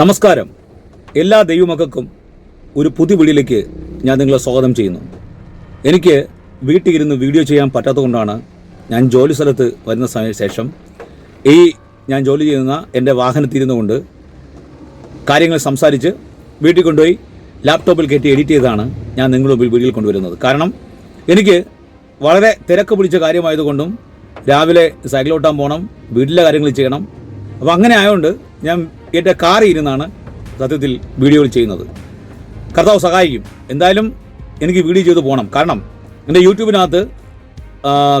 നമസ്കാരം. എല്ലാ ദൈവമക്കൾക്കും ഒരു പുതിയ വീഡിയോയിലേക്ക് ഞാൻ നിങ്ങളെ സ്വാഗതം ചെയ്യുന്നു. എനിക്ക് വീട്ടിൽ ഇരുന്ന് വീഡിയോ ചെയ്യാൻ പറ്റാത്തതുകൊണ്ടാണ് ഞാൻ ജോലി സ്ഥലത്ത് വരുന്ന സമയ ശേഷം ഈ ഞാൻ ജോലി ചെയ്യുന്ന എന്റെ വാഹനത്തിരുന്നു കൊണ്ട് കാര്യങ്ങൾ സംസാരിച്ച് വീട്ടിൽ കൊണ്ടുപോയി ലാപ്ടോപ്പിൽ കയറ്റി എഡിറ്റ് ചെയ്താണ് ഞാൻ നിങ്ങളുടെ വീഡിയോയിൽ കൊണ്ടുവരുന്നത്. കാരണം എനിക്ക് വളരെ തിരക്ക് പിടിച്ച കാര്യമായതുകൊണ്ടും രാവിലെ സൈക്കിൾ ഓട്ടാൻ പോകണം വീട്ടിലെ കാര്യങ്ങൾ ചെയ്യണം. അപ്പോൾ അങ്ങനെ ആയതുകൊണ്ട് ഞാൻ എന്റെ കാറിൽ ഇരുന്നാണ് സത്യത്തിൽ വീഡിയോകൾ ചെയ്യുന്നത്. കർത്താവ് സഹായിക്കും. എന്തായാലും എനിക്ക് വീഡിയോ ചെയ്ത് പോകണം. കാരണം എന്റെ യൂട്യൂബിനകത്ത്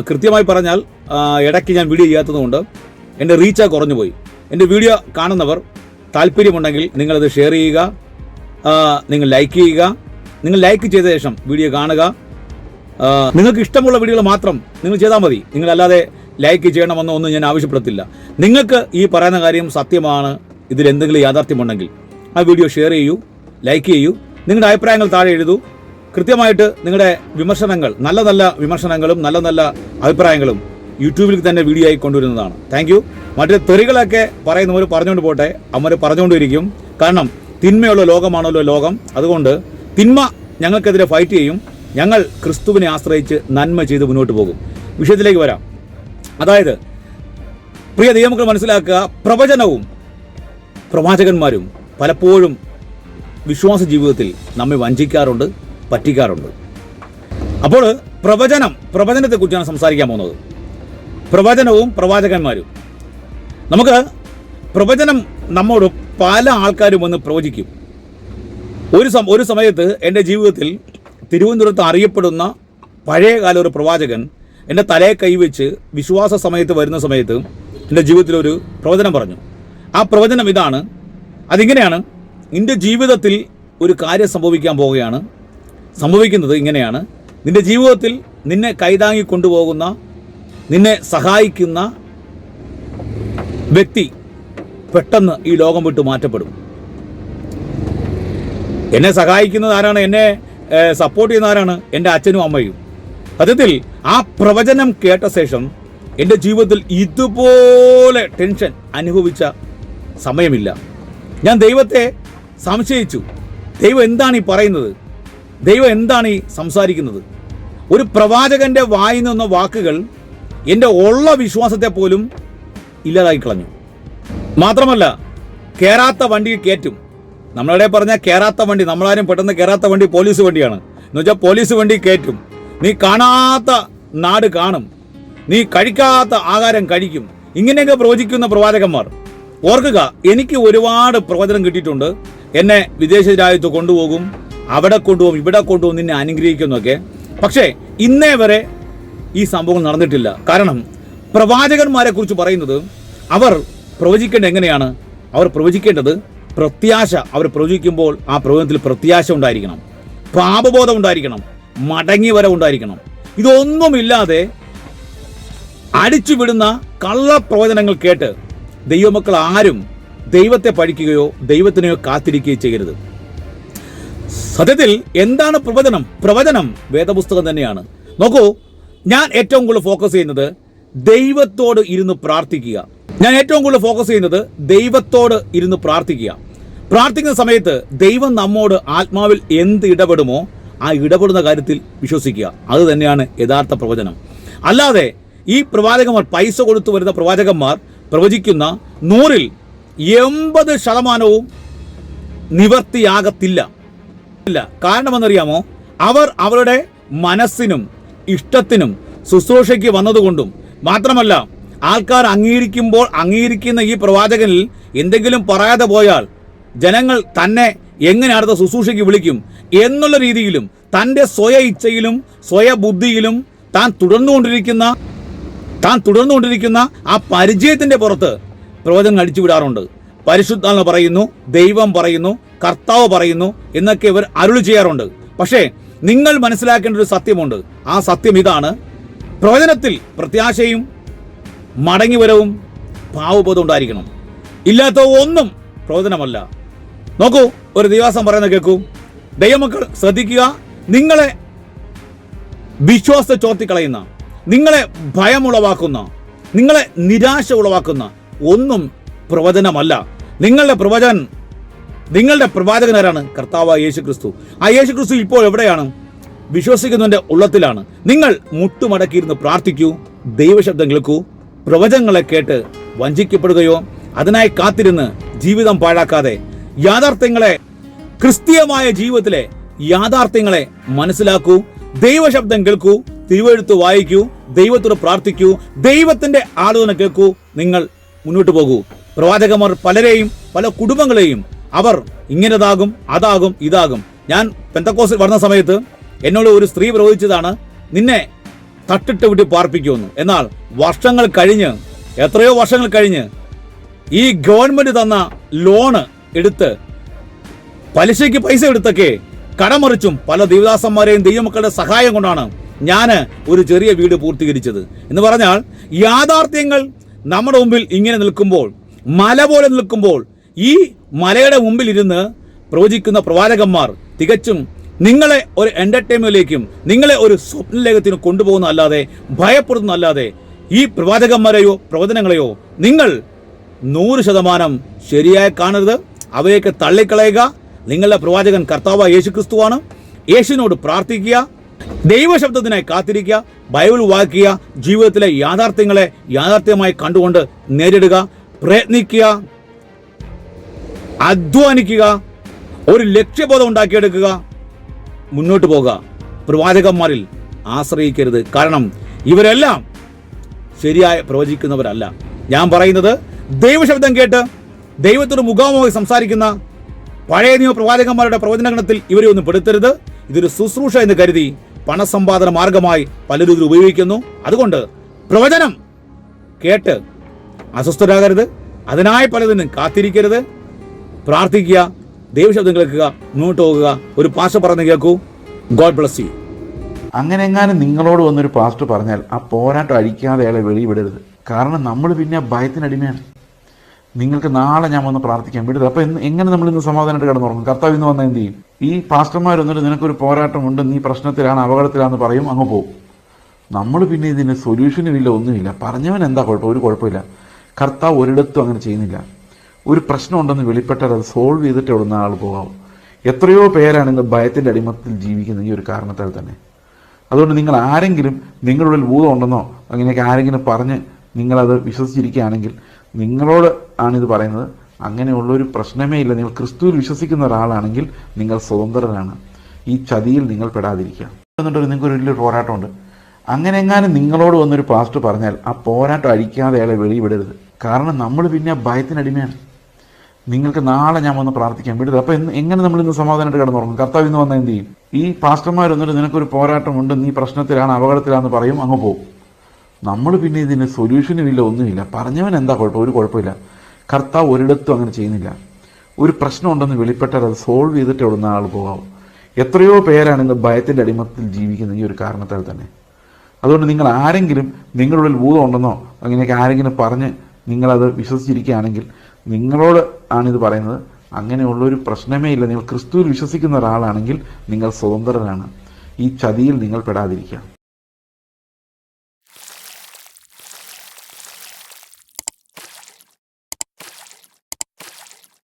കൃത്യമായി പറഞ്ഞാൽ ഇടയ്ക്ക് ഞാൻ വീഡിയോ ചെയ്യാത്തതുകൊണ്ട് എന്റെ റീച്ച് കുറഞ്ഞു പോയി എന്റെ വീഡിയോ കാണുന്നവർ താല്പര്യമുണ്ടെങ്കിൽ നിങ്ങളത് ഷെയർ ചെയ്യുക. നിങ്ങൾ ലൈക്ക് ചെയ്യുക. നിങ്ങൾ ലൈക്ക് ചെയ്ത ശേഷം വീഡിയോ കാണുക. നിങ്ങൾക്ക് ഇഷ്ടമുള്ള വീഡിയോകൾ മാത്രം നിങ്ങൾ ചെയ്താൽ മതി. നിങ്ങളല്ലാതെ ലൈക്ക് ചെയ്യണമെന്നോ ഒന്നും ഞാൻ ആവശ്യപ്പെടത്തില്ല. നിങ്ങൾക്ക് ഈ പറയുന്ന കാര്യം സത്യമാണ്. ഇതിൽ എന്തെങ്കിലും യാഥാർത്ഥ്യമുണ്ടെങ്കിൽ ആ വീഡിയോ ഷെയർ ചെയ്യൂ ലൈക്ക് ചെയ്യൂ നിങ്ങളുടെ അഭിപ്രായങ്ങൾ താഴെ എഴുതൂ. കൃത്യമായിട്ട് നിങ്ങളുടെ വിമർശനങ്ങൾ നല്ല നല്ല വിമർശനങ്ങളും നല്ല നല്ല അഭിപ്രായങ്ങളും യൂട്യൂബിൽ തന്നെ വീഡിയോ ആയി കൊണ്ടുവരുന്നതാണ്. താങ്ക് യു മറ്റേ തെറികളൊക്കെ പറയുന്നവർ പറഞ്ഞുകൊണ്ട് പോട്ടെ. അവർ പറഞ്ഞുകൊണ്ടിരിക്കും. കാരണം തിന്മയുള്ള ലോകമാണല്ലോ ലോകം. അതുകൊണ്ട് തിന്മ ഞങ്ങൾക്കെതിരെ ഫൈറ്റ് ചെയ്യും. ഞങ്ങൾ ക്രിസ്തുവിനെ ആശ്രയിച്ച് നന്മ ചെയ്ത് മുന്നോട്ട് പോകും. വിഷയത്തിലേക്ക് വരാം. അതായത് പ്രിയ നിയമങ്ങൾ മനസ്സിലാക്കുക പ്രവചനവും പ്രവാചകന്മാരും പലപ്പോഴും വിശ്വാസ ജീവിതത്തിൽ നമ്മെ വഞ്ചിക്കാറുണ്ട് പറ്റിക്കാറുണ്ട്. അപ്പോൾ പ്രവചനം പ്രവചനത്തെക്കുറിച്ചാണ് സംസാരിക്കാൻ പോകുന്നത്. പ്രവചനവും പ്രവാചകന്മാരും. നമുക്ക് പ്രവചനം നമ്മോട് പല ആൾക്കാരും വന്ന് പ്രവചിക്കും. ഒരു സം ഒരു സമയത്ത് എന്റെ ജീവിതത്തിൽ തിരുവനന്തപുരത്ത് അറിയപ്പെടുന്ന പഴയകാല ഒരു പ്രവാചകൻ എന്റെ തലയെ കൈവച്ച് വിശ്വാസ സമയത്ത് വരുന്ന സമയത്ത് എന്റെ ജീവിതത്തിൽ ഒരു പ്രവചനം പറഞ്ഞു. ആ പ്രവചനം ഇതാണ്. അതിങ്ങനെയാണ് നിന്റെ ജീവിതത്തിൽ ഒരു കാര്യം സംഭവിക്കാൻ പോവുകയാണ്. സംഭവിക്കുന്നത് ഇങ്ങനെയാണ്. നിന്റെ ജീവിതത്തിൽ നിന്നെ കൈതാങ്ങി കൊണ്ടുപോകുന്ന നിന്നെ സഹായിക്കുന്ന വ്യക്തി പെട്ടെന്ന് ഈ ലോകം വിട്ട് മാറ്റപ്പെടും. എന്നെ സഹായിക്കുന്നത് ആരാണ്? എന്നെ സപ്പോർട്ട് ചെയ്യുന്ന ആരാണ്? എന്റെ അച്ഛനും അമ്മയും. സത്യത്തിൽ ആ പ്രവചനം കേട്ട ശേഷം എന്റെ ജീവിതത്തിൽ ഇതുപോലെ ടെൻഷൻ അനുഭവിച്ച സമയമില്ല. ഞാൻ ദൈവത്തെ സംശയിച്ചു. ദൈവം എന്താണ് ഈ പറയുന്നത്? ദൈവം എന്താണ് ഈ സംസാരിക്കുന്നത്? ഒരു പ്രവാചകന്റെ വായിൽ നിന്ന വാക്കുകൾ എന്റെ ഉള്ള വിശ്വാസത്തെ പോലും ഇല്ലാതാക്കി കളഞ്ഞു. മാത്രമല്ല കയറാത്ത വണ്ടി കയറ്റും. നമ്മളവിടെ പറഞ്ഞ കയറാത്ത വണ്ടി നമ്മളാരും പെട്ടെന്ന് കയറാത്ത വണ്ടി പോലീസ് വണ്ടിയാണ്. എന്ന് വെച്ചാൽ പോലീസ് വണ്ടി കയറ്റും. നീ കാണാത്ത നാട് കാണും. നീ കഴിക്കാത്ത ആഹാരം കഴിക്കും. ഇങ്ങനെയൊക്കെ പ്രവചിക്കുന്ന പ്രവാചകന്മാർ. ഓർക്കുക എനിക്ക് ഒരുപാട് പ്രവചനം കിട്ടിയിട്ടുണ്ട്. എന്നെ വിദേശ രാജ്യത്ത് കൊണ്ടുപോകും അവിടെ കൊണ്ടുപോകും ഇവിടെ കൊണ്ടുപോകും നിന്നെ അനുഗ്രഹിക്കുന്നൊക്കെ പക്ഷേ ഇന്നേ വരെ ഈ സംഭവം നടന്നിട്ടില്ല. കാരണം പ്രവാചകന്മാരെ കുറിച്ച് പറയുന്നത് അവർ പ്രവചിക്കേണ്ടത് എങ്ങനെയാണ്? അവർ പ്രവചിക്കേണ്ടത് പ്രത്യാശ. അവർ പ്രവചിക്കുമ്പോൾ ആ പ്രവചനത്തിൽ പ്രത്യാശ ഉണ്ടായിരിക്കണം. പാപബോധം ഉണ്ടായിരിക്കണം. മടങ്ങി വരവ് ഉണ്ടായിരിക്കണം. ഇതൊന്നുമില്ലാതെ അടിച്ചുവിടുന്ന കള്ളപ്രവചനങ്ങൾ കേട്ട് ദൈവമക്കൾ ആരും ദൈവത്തെ പഠിക്കുകയോ ദൈവത്തിനെയോ കാത്തിരിക്കുകയോ ചെയ്യരുത്. സത്യത്തിൽ എന്താണ് പ്രവചനം? പ്രവചനം വേദപുസ്തകം തന്നെയാണ്. നോക്കൂ ഞാൻ ഏറ്റവും കൂടുതൽ ഫോക്കസ് ചെയ്യുന്നത് ദൈവത്തോട് ഇരുന്ന് പ്രാർത്ഥിക്കുക. ഞാൻ ഏറ്റവും കൂടുതൽ ഫോക്കസ് ചെയ്യുന്നത് ദൈവത്തോട് ഇരുന്ന് പ്രാർത്ഥിക്കുക. പ്രാർത്ഥിക്കുന്ന സമയത്ത് ദൈവം നമ്മോട് ആത്മാവിൽ എന്ത് ഇടപെടുമോ ആ ഇടപെടുന്ന കാര്യത്തിൽ വിശ്വസിക്കുക. അത് തന്നെയാണ് യഥാർത്ഥ പ്രവചനം. അല്ലാതെ ഈ പ്രവാചകന്മാർ പൈസ കൊടുത്തു വരുന്ന പ്രവാചകന്മാർ പ്രവചിക്കുന്ന നൂറിൽ എൺപത് ശതമാനവും നിവർത്തിയാകത്തില്ല. ഇല്ല. കാരണമെന്നറിയാമോ? അവർ അവരുടെ മനസ്സിനും ഇഷ്ടത്തിനും ശുശ്രൂഷയ്ക്ക് വന്നതുകൊണ്ടും മാത്രമല്ല ആൾക്കാർ അംഗീകരിക്കുമ്പോൾ അംഗീകരിക്കുന്ന ഈ പ്രവാചകനിൽ എന്തെങ്കിലും പറയാതെ പോയാൽ ജനങ്ങൾ തന്നെ എങ്ങനെ അടുത്ത ശുശ്രൂഷയ്ക്ക് വിളിക്കും എന്നുള്ള രീതിയിലും തന്റെ സ്വയ ഇച്ഛയിലും സ്വയ ബുദ്ധിയിലും താൻ തുടർന്നുകൊണ്ടിരിക്കുന്ന താൻ തുടർന്നുകൊണ്ടിരിക്കുന്ന ആ പരിചയത്തിന്റെ പുറത്ത് പ്രവചനം അടിച്ചുവിടാറുണ്ട് പരിശുദ്ധാത്മ പറയുന്നു ദൈവം പറയുന്നു കർത്താവ് പറയുന്നു എന്നൊക്കെ ഇവർ അരുളി ചെയ്യാറുണ്ട്. പക്ഷേ നിങ്ങൾ മനസ്സിലാക്കേണ്ട ഒരു സത്യമുണ്ട്. ആ സത്യം ഇതാണ്. പ്രവചനത്തിൽ പ്രത്യാശയും മടങ്ങിവരവും ഭാവബോധം ഉണ്ടായിരിക്കണം. ഇല്ലാത്ത ഒന്നും പ്രവചനമല്ല. നോക്കൂ ഒരു ദിവസം പറയുന്നത് കേൾക്കൂ. ദൈവമക്കൾ ശ്രദ്ധിക്കുക നിങ്ങളെ വിശ്വാസത്തെ ചോർത്തിക്കളയുന്ന നിങ്ങളെ ഭയമുളവാക്കുന്ന നിങ്ങളെ നിരാശ ഉളവാക്കുന്ന ഒന്നും പ്രവചനമല്ല. നിങ്ങളുടെ പ്രവചൻ നിങ്ങളുടെ പ്രവാചകനാരാണ് കർത്താവ് യേശു ക്രിസ്തു ആ യേശു ക്രിസ്തു ഇപ്പോൾ എവിടെയാണ്? വിശ്വസിക്കുന്നതിന്റെ ഉള്ളത്തിലാണ്. നിങ്ങൾ മുട്ടുമടക്കിയിരുന്ന് പ്രാർത്ഥിക്കൂ ദൈവശബ്ദം കേൾക്കൂ പ്രവചനങ്ങളെ കേട്ട് വഞ്ചിക്കപ്പെടുകയോ അതിനായി കാത്തിരുന്ന് ജീവിതം പാഴാക്കാതെ യാഥാർത്ഥ്യങ്ങളെ ക്രിസ്തീയമായ ജീവിതത്തിലെ യാഥാർത്ഥ്യങ്ങളെ മനസ്സിലാക്കൂ ദൈവശബ്ദം കേൾക്കൂ തിരുവെഴുത്ത് വായിക്കൂ ദൈവത്തോട് പ്രാർത്ഥിക്കൂ ദൈവത്തിന്റെ ആലോചന കേൾക്കൂ നിങ്ങൾ മുന്നോട്ട് പോകൂ. പ്രവാചകന്മാർ പലരെയും പല കുടുംബങ്ങളെയും അവർ ഇങ്ങനതാകും അതാകും ഇതാകും. ഞാൻ പെന്തക്കോസിൽ വന്ന സമയത്ത് എന്നോട് ഒരു സ്ത്രീ പ്രവചിച്ചതാണ് നിന്നെ തട്ടിട്ട് വിട്ട് പാർപ്പിക്കുമെന്ന്. എന്നാൽ വർഷങ്ങൾ കഴിഞ്ഞ് എത്രയോ വർഷങ്ങൾ കഴിഞ്ഞ് ഈ ഗവൺമെന്റ് തന്ന ലോണ് എടുത്ത് പലിശയ്ക്ക് പൈസ എടുത്തൊക്കെ കടമറിച്ചും പല ദേവദാസന്മാരെയും ദൈവമക്കളുടെ സഹായം കൊണ്ടാണ് ഞാൻ ഒരു ചെറിയ വീട് പൂർത്തീകരിച്ചത്. എന്ന് പറഞ്ഞാൽ യാഥാർത്ഥ്യങ്ങൾ നമ്മുടെ മുമ്പിൽ ഇങ്ങനെ നിൽക്കുമ്പോൾ മല പോലെ നിൽക്കുമ്പോൾ ഈ മലയുടെ മുമ്പിൽ ഇരുന്ന് പ്രവചിക്കുന്ന പ്രവാചകന്മാർ തികച്ചും നിങ്ങളെ ഒരു എന്റർടൈൻമെന്റിലേക്കും നിങ്ങളെ ഒരു സ്വപ്നലേഖത്തിന് കൊണ്ടുപോകുന്ന അല്ലാതെ ഭയപ്പെടുന്ന അല്ലാതെ ഈ പ്രവാചകന്മാരെയോ പ്രവചനങ്ങളെയോ നിങ്ങൾ നൂറ് ശതമാനം ശരിയായി കാണരുത്. അവയൊക്കെ തള്ളിക്കളയുക. നിങ്ങളുടെ പ്രവാചകൻ കർത്താവ് യേശു ക്രിസ്തുവാണ് യേശുവിനോട് പ്രാർത്ഥിക്കുക. ദൈവശബ്ദത്തിനായി കാത്തിരിക്കുക ബൈബിൾ വായിക്കുക ജീവിതത്തിലെ യാഥാർത്ഥ്യങ്ങളെ യാഥാർത്ഥ്യമായി കണ്ടുകൊണ്ട് നേരിടുക പ്രയത്നിക്കുക അധ്വാനിക്കുക ഒരു ലക്ഷ്യബോധം ഉണ്ടാക്കിയെടുക്കുക മുന്നോട്ട് പോകുക പ്രവാചകന്മാരിൽ ആശ്രയിക്കരുത്. കാരണം ഇവരെല്ലാം ശരിയായ പ്രവചിക്കുന്നവരല്ല. ഞാൻ പറയുന്നത് ദൈവശബ്ദം കേട്ട് ദൈവത്തോട് മുഖാമുഖം സംസാരിക്കുന്ന പഴയ നിയമ പ്രവാചകന്മാരുടെ പ്രവചനഗണത്തിൽ ഇവരെ ഒന്നും പെടുത്തരുത്. ഇതൊരു ശുശ്രൂഷ എന്ന് കരുതി പണസമ്പാദന മാർഗമായി പലരും ഇത് ഉപയോഗിക്കുന്നു. അതുകൊണ്ട് പ്രവചനം കേട്ട് അസ്വസ്ഥരാകരുത്. അതിനായി പലതിനും കാത്തിരിക്കരുത്. പ്രാർത്ഥിക്കുക ദൈവശബ്ദം കേൾക്കുക മുന്നോട്ട് പോകുക. ഒരു പാസ്റ്റർ പറഞ്ഞ് കേൾക്കൂ. God bless you. അങ്ങനെ എങ്ങാനും നിങ്ങളോട് വന്നൊരു പാസ്റ്റർ പറഞ്ഞാൽ ആ പോരാട്ടം അഴിക്കാതെ അയാളെ വെളിവിടരുത് കാരണം നമ്മൾ പിന്നെ ഭയത്തിനടിമയാണ് നിങ്ങൾക്ക് നാളെ ഞാൻ വന്ന് പ്രാർത്ഥിക്കാൻ വിടരുത് അപ്പോൾ എങ്ങനെ നമ്മൾ ഇന്ന് സമാധാനമായിട്ട് കിടന്നുറങ്ങും? കർത്താവ് ഇന്ന് വന്നാൽ എന്ത് ചെയ്യും? ഈ പാസ്റ്റർമാർ വന്നിട്ട് നിനക്കൊരു പോരാട്ടമുണ്ട് നീ പ്രശ്നത്തിലാണ് അപകടത്തിലാണെന്ന് പറയും അങ്ങ് പോകും നമ്മൾ പിന്നെ ഇതിന് സൊല്യൂഷനും ഇല്ല ഒന്നുമില്ല. പറഞ്ഞവൻ എന്താ കുഴപ്പം? ഒരു കുഴപ്പമില്ല. കർത്താവ് ഒരിടത്തും അങ്ങനെ ചെയ്യുന്നില്ല. ഒരു പ്രശ്നമുണ്ടെന്ന് വെളിപ്പെട്ടാൽ അത് സോൾവ് ചെയ്തിട്ട് ഇവിടുന്ന ആൾ പോകാവും. എത്രയോ പേരാണ് ഇന്ന് ഭയത്തിന്റെ അടിമത്തിൽ ജീവിക്കുന്ന ഈ ഒരു കാരണത്താൽ തന്നെ. അതുകൊണ്ട് നിങ്ങൾ ആരെങ്കിലും നിങ്ങളുടെ ഉള്ളിൽ ഭൂതം ഉണ്ടെന്നോ അങ്ങനെയൊക്കെ ആരെങ്കിലും പറഞ്ഞ് നിങ്ങളത് വിശ്വസിച്ചിരിക്കുകയാണെങ്കിൽ നിങ്ങളോട് ആണിത് പറയുന്നത്. അങ്ങനെയുള്ളൊരു പ്രശ്നമേ ഇല്ല. നിങ്ങൾ ക്രിസ്തുവിൽ വിശ്വസിക്കുന്ന ഒരാളാണെങ്കിൽ നിങ്ങൾ സ്വതന്ത്രരാണ് ഈ ചതിയിൽ നിങ്ങൾ പെടാതിരിക്കുക. എന്നിട്ടൊരു നിങ്ങൾക്ക് ഒരു വലിയൊരു പോരാട്ടമുണ്ട്. അങ്ങനെ എങ്ങാനും നിങ്ങളോട് വന്നൊരു പാസ്റ്റ് പറഞ്ഞാൽ ആ പോരാട്ടം അഴിക്കാതെ അയാളെ വെളിവിടരുത് കാരണം നമ്മൾ പിന്നെ ആ ഭയത്തിനടിമയാണ് നിങ്ങൾക്ക് നാളെ ഞാൻ വന്ന് പ്രാർത്ഥിക്കാൻ വിടരുത്. അപ്പോൾ എങ്ങനെ നമ്മൾ ഇന്ന് സമാധാനമായിട്ട് കിടന്നുറങ്ങും? കർത്താവ് ഇന്ന് വന്നാൽ എന്ത് ചെയ്യും? ഈ പാസ്റ്റർമാർ വന്നിട്ട് നിനക്കൊരു പോരാട്ടമുണ്ട്. നീ പ്രശ്നത്തിലാണ് അപകടത്തിലാണെന്ന് പറയും. അങ്ങ് പോകും നമ്മൾ പിന്നെ ഇതിന് സൊല്യൂഷനും ഇല്ല ഒന്നുമില്ല. പറഞ്ഞവൻ എന്താ കുഴപ്പം? ഒരു കുഴപ്പമില്ല. കർത്താവ് ഒരിടത്തും അങ്ങനെ ചെയ്യുന്നില്ല. ഒരു പ്രശ്നമുണ്ടെന്ന് വെളിപ്പെട്ടാൽ അത് സോൾവ് ചെയ്തിട്ട് ഇവിടുന്ന ആൾ പോകാവും. എത്രയോ പേരാണ് ഇന്ന് ഭയത്തിന്റെ അടിമത്തിൽ ജീവിക്കുന്ന ഈ ഒരു കാരണത്താൽ തന്നെ. അതുകൊണ്ട് നിങ്ങൾ ആരെങ്കിലും നിങ്ങളുടെ ഭൂതം ഉണ്ടെന്നോ അങ്ങനെയൊക്കെ ആരെങ്കിലും പറഞ്ഞ് നിങ്ങളത് വിശ്വസിച്ചിരിക്കുകയാണെങ്കിൽ നിങ്ങളോട് ആണിത് പറയുന്നത്. അങ്ങനെയുള്ളൊരു പ്രശ്നമേ ഇല്ല. നിങ്ങൾ ക്രിസ്തുവിൽ വിശ്വസിക്കുന്ന ഒരാളാണെങ്കിൽ നിങ്ങൾ സ്വതന്ത്രരാണ് ഈ ചതിയിൽ നിങ്ങൾ പെടാതിരിക്കുക.